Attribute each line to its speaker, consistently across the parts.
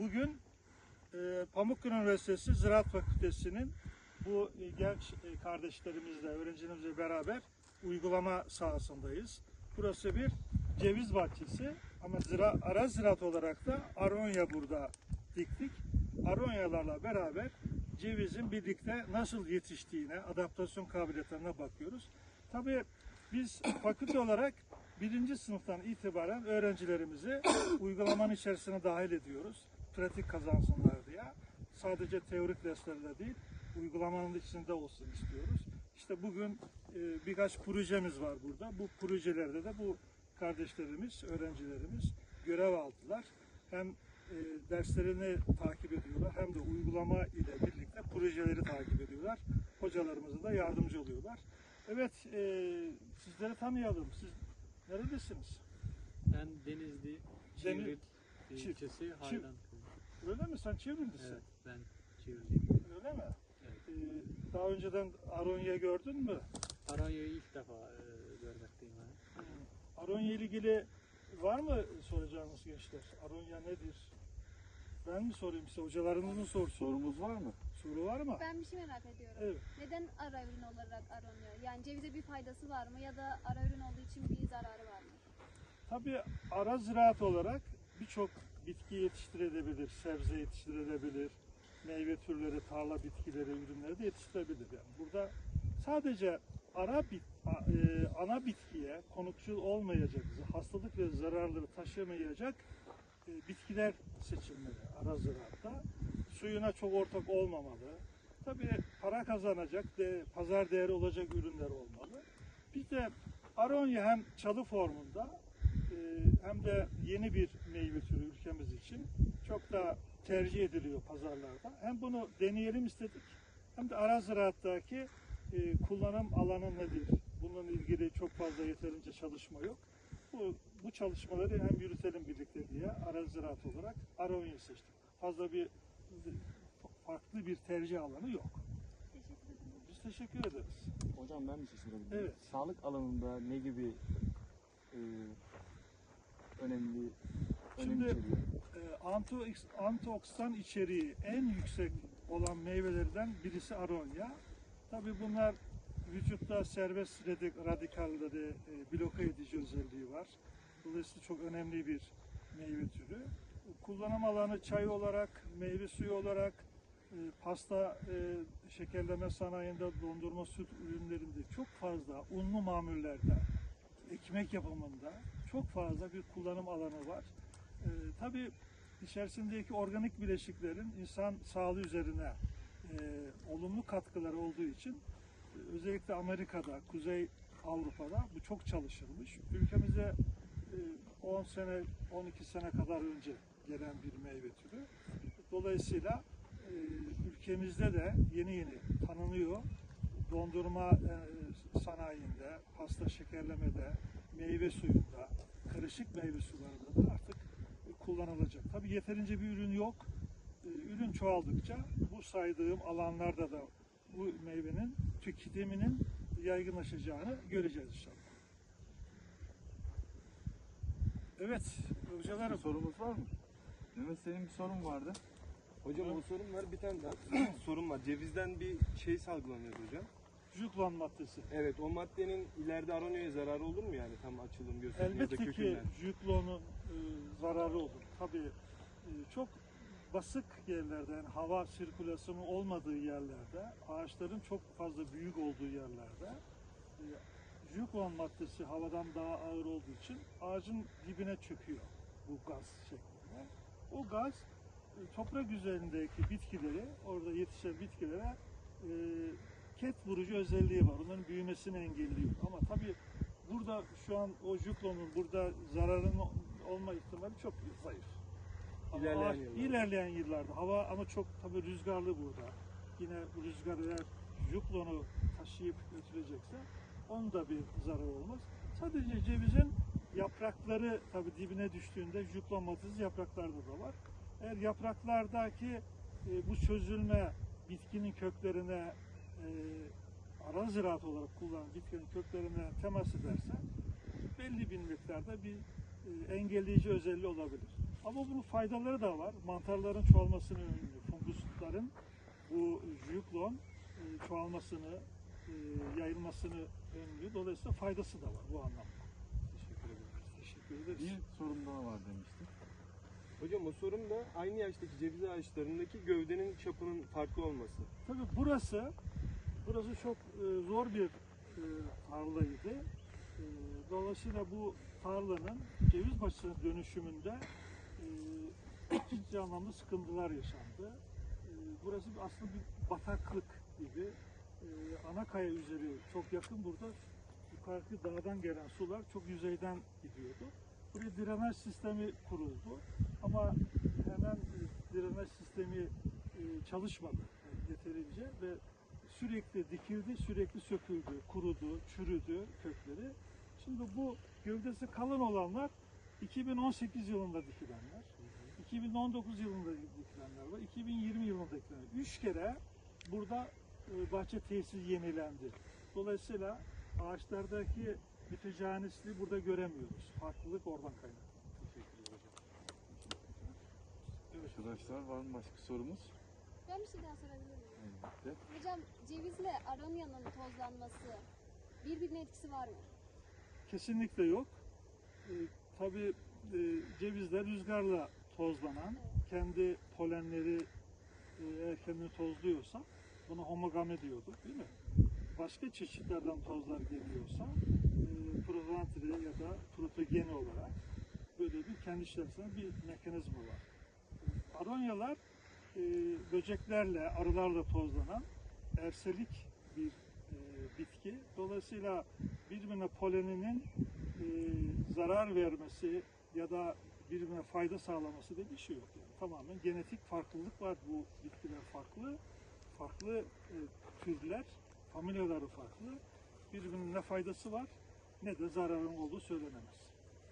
Speaker 1: Bugün e, Pamukkale Üniversitesi Ziraat Fakültesi'nin bu e, genç e, kardeşlerimizle, öğrencilerimizle beraber uygulama sahasındayız. Burası bir ceviz bahçesi ama zira, ara ziraat olarak da aronya burada diktik. Aronyalarla beraber cevizin birlikte nasıl yetiştiğine, adaptasyon kabiliyetlerine bakıyoruz. Tabii biz fakülte olarak birinci sınıftan itibaren öğrencilerimizi uygulamanın içerisine dahil ediyoruz. Pratik kazansınlar diye. Sadece teorik derslerle değil, uygulamanın içinde olsun istiyoruz. İşte bugün e, birkaç projemiz var burada. Bu projelerde de bu kardeşlerimiz, öğrencilerimiz görev aldılar. Hem e, derslerini takip ediyorlar hem de uygulama ile birlikte projeleri takip ediyorlar. Hocalarımıza da yardımcı oluyorlar. Evet, e, sizleri tanıyalım. Siz neredesiniz?
Speaker 2: Ben Denizli
Speaker 1: Deniz-
Speaker 2: Çivrit
Speaker 1: Çiv-
Speaker 2: ilçesi Haydan.
Speaker 1: Öyle mi? Sen Çivrildisin.
Speaker 2: Evet ben Çivritliyim.
Speaker 1: Öyle mi?
Speaker 2: Evet.
Speaker 1: E, daha önceden Aronya gördün mü?
Speaker 2: Aranya'yı ilk defa e, görmekteyim. Ben.
Speaker 1: Aronya ile ilgili var mı soracağınız gençler? Aronya nedir? Ben mi sorayım size? Hocalarınızın sorusu.
Speaker 3: Sorumuz var mı?
Speaker 1: Soru var mı?
Speaker 4: Ben bir şey merak ediyorum.
Speaker 1: Evet.
Speaker 4: Neden ara ürün olarak aranıyor? Yani cevize bir faydası var mı ya da ara ürün olduğu için bir zararı var mı?
Speaker 1: Tabii ara ziraat olarak birçok bitki yetiştirilebilir, sebze yetiştirilebilir, meyve türleri, tarla bitkileri, ürünleri de yetiştirilebilir. Yani burada sadece ara bit, e, ana bitkiye konukçul olmayacak, hastalık ve zararları taşımayacak e, bitkiler seçilmeli ara ziraatta. Suyuna çok ortak olmamalı. Tabii para kazanacak, de, pazar değeri olacak ürünler olmalı. Bir de aronya hem çalı formunda hem de yeni bir meyve türü ülkemiz için çok da tercih ediliyor pazarlarda. Hem bunu deneyelim istedik hem de ara ziraattaki e, kullanım alanı nedir? Bununla ilgili çok fazla yeterince çalışma yok. Bu, bu çalışmaları hem yürütelim birlikte diye ara ziraat olarak Aronya'yı seçtik. Fazla bir farklı bir tercih alanı yok.
Speaker 4: Teşekkür ederim.
Speaker 1: Biz teşekkür ederiz.
Speaker 3: Hocam ben bir şey sorabilirim.
Speaker 1: Evet.
Speaker 3: Sağlık alanında ne gibi e, önemli önem
Speaker 1: Şimdi- e, antioks- antioksidan içeriği en yüksek olan meyvelerden birisi aronya. Tabii bunlar vücutta serbest radik- radikalleri e, bloke edici özelliği var. Dolayısıyla çok önemli bir meyve türü. Kullanım alanı çay olarak, meyve suyu olarak, e, pasta, e, şekerleme sanayinde, dondurma süt ürünlerinde çok fazla, unlu mamullerde, ekmek yapımında çok fazla bir kullanım alanı var. Ee, tabii içerisindeki organik bileşiklerin insan sağlığı üzerine e, olumlu katkıları olduğu için e, özellikle Amerika'da, Kuzey Avrupa'da bu çok çalışılmış. Ülkemize e, 10 sene, 12 sene kadar önce gelen bir meyve türü. Dolayısıyla e, ülkemizde de yeni yeni tanınıyor. Dondurma e, sanayinde, pasta şekerlemede, meyve suyunda, karışık meyve sularında da artık kullanılacak. Tabii yeterince bir ürün yok. E, Ürün çoğaldıkça bu saydığım alanlarda da bu meyvenin tüketiminin yaygınlaşacağını göreceğiz inşallah. Evet,
Speaker 3: Bir
Speaker 1: hocalarım.
Speaker 3: sorumuz var mı? Mehmet senin bir sorun vardı.
Speaker 5: Hocam o sorun var. Bir tane daha sorun var. Cevizden bir şey salgılanıyor hocam.
Speaker 1: Juklan maddesi.
Speaker 5: Evet o maddenin ileride aranyoya zararı olur mu yani tam açılım da
Speaker 1: Elbette ki
Speaker 5: kökünden?
Speaker 1: juklonun e, zararı olur. Tabii e, çok basık yerlerde yani hava sirkülasyonu olmadığı yerlerde, ağaçların çok fazla büyük olduğu yerlerde e, juklon maddesi havadan daha ağır olduğu için ağacın dibine çöküyor bu gaz şeklinde. O gaz e, toprak üzerindeki bitkileri, orada yetişen bitkilere e, ket vurucu özelliği var. Onların büyümesini engelliyor. Ama tabii burada şu an o juklonun burada zararının olma ihtimali çok zayıf. Ama
Speaker 5: İlerleyen
Speaker 1: ağaç-
Speaker 5: yıllarda.
Speaker 1: ilerleyen yıllarda hava ama çok tabii rüzgarlı burada. Yine bu rüzgar eğer juklonu taşıyıp götürecekse onun da bir zararı olmaz. Sadece cevizin yaprakları tabii dibine düştüğünde maddesi yapraklarda da var. Eğer yapraklardaki e, bu çözülme bitkinin köklerine ara ziraat olarak kullanılan bitkinin köklerine temas ederse belli bir miktarda bir e, engelleyici özelliği olabilir. Ama bunun faydaları da var. Mantarların çoğalmasını önlüyor. Fungusların bu jüklon e, çoğalmasını, e, yayılmasını önlüyor. Dolayısıyla faydası da var bu anlamda.
Speaker 5: Teşekkür ederim.
Speaker 1: Teşekkür ederiz.
Speaker 3: Bir sorun daha var demiştik.
Speaker 5: Hocam o sorun da aynı yaştaki ceviz ağaçlarındaki gövdenin çapının farklı olması.
Speaker 1: Tabii burası burası çok e, zor bir e, tarlaydı. E, dolayısıyla bu tarlanın ceviz başına dönüşümünde e, ciddi anlamda sıkıntılar yaşandı. Burası aslında bir bataklık gibi. E, ana kaya üzeri çok yakın burada yukarıki dağdan gelen sular çok yüzeyden gidiyordu. Buraya drenaj sistemi kuruldu. Ama hemen drenaj sistemi çalışmadı yeterince ve sürekli dikildi, sürekli söküldü, kurudu, çürüdü kökleri. Şimdi bu gövdesi kalın olanlar 2018 yılında dikilenler, 2019 yılında dikilenler var, 2020 yılında dikilenler. Üç kere burada e, bahçe tesisi yenilendi. Dolayısıyla ağaçlardaki mütecanisliği burada göremiyoruz. Farklılık oradan kaynaklı.
Speaker 3: Arkadaşlar var mı başka sorumuz?
Speaker 4: Ben bir şey daha sorabilir miyim?
Speaker 3: Elbette.
Speaker 4: Hocam cevizle aronya'nın tozlanması birbirine etkisi var mı?
Speaker 1: Kesinlikle yok. Ee, tabii e, cevizler rüzgarla tozlanan, kendi polenleri e, eğer kendini tozluyorsa buna homogami diyorduk değil mi? Başka çeşitlerden tozlar geliyorsa e, protantri ya da protogeni olarak böyle bir kendi içerisinde bir mekanizma var. Aronyalar e, böceklerle, arılarla tozlanan erselik bir e, bitki. Dolayısıyla birbirine poleninin e, zarar vermesi ya da birbirine fayda sağlaması diye bir şey yok. Yani tamamen genetik farklılık var. Bu bitkiler farklı. Farklı e, türler, familyaları farklı. Birbirine ne faydası var ne de zararın olduğu söylenemez.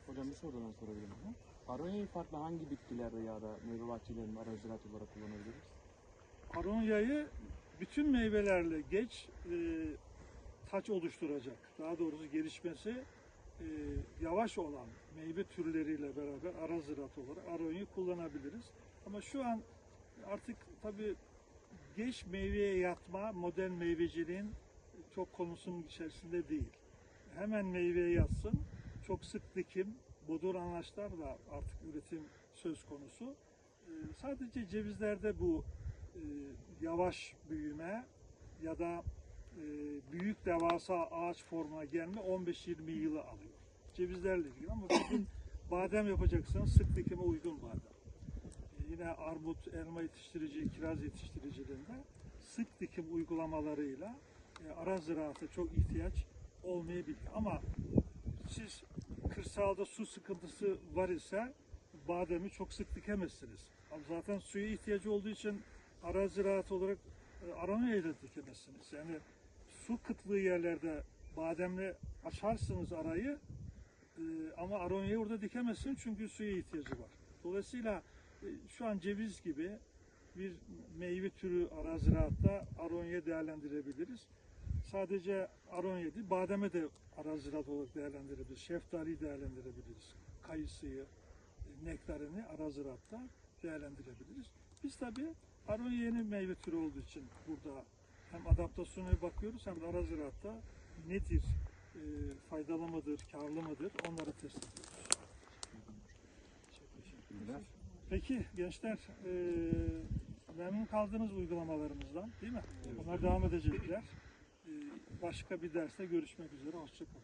Speaker 3: Hocam bir soru daha sorabilir miyim? Aronya'yı farklı hangi bitkilerde ya da meyve bahçelerinde ara ziraat olarak kullanabiliriz?
Speaker 1: Aronyayı bütün meyvelerle geç e, taç oluşturacak. Daha doğrusu gelişmesi e, yavaş olan meyve türleriyle beraber ara ziraat olarak aronyayı kullanabiliriz. Ama şu an artık tabii geç meyveye yatma modern meyveciliğin çok konusunun içerisinde değil. Hemen meyveye yatsın. Çok sık dikim, budur anlaşlarla artık üretim söz konusu. Ee, Sadece cevizlerde bu e, yavaş büyüme ya da e, büyük devasa ağaç formuna gelme 15-20 yılı alıyor. Cevizlerle ilgili ama bugün badem yapacaksanız sık dikime uygun badem. E, yine armut, elma yetiştirici, kiraz yetiştiricilerinde sık dikim uygulamalarıyla e, ara ziraata çok ihtiyaç olmayabilir. Ama siz kırsalda su sıkıntısı var ise bademi çok sık dikemezsiniz. Zaten suya ihtiyacı olduğu için ara ziraat olarak e, aranaya da dikemezsiniz. Yani su kıtlığı yerlerde bademle açarsınız arayı e, ama aronyayı orada dikemezsiniz çünkü suya ihtiyacı var. Dolayısıyla e, şu an ceviz gibi bir meyve türü ara ziraatta aronya değerlendirebiliriz. Sadece aronya değil, bademe de ara ziraat olarak değerlendirebiliriz. Şeftaliyi değerlendirebiliriz. Kayısıyı, nektarini ara ziraatta değerlendirebiliriz. Biz tabii aronya yeni meyve türü olduğu için burada hem adaptasyona bakıyoruz hem de ara ziraatta nedir, e, faydalı mıdır, karlı mıdır onları test ediyoruz. Peki gençler e, memnun kaldınız uygulamalarımızdan değil mi? Bunlar devam edecekler. E, başka bir derste görüşmek üzere. Hoşçakalın.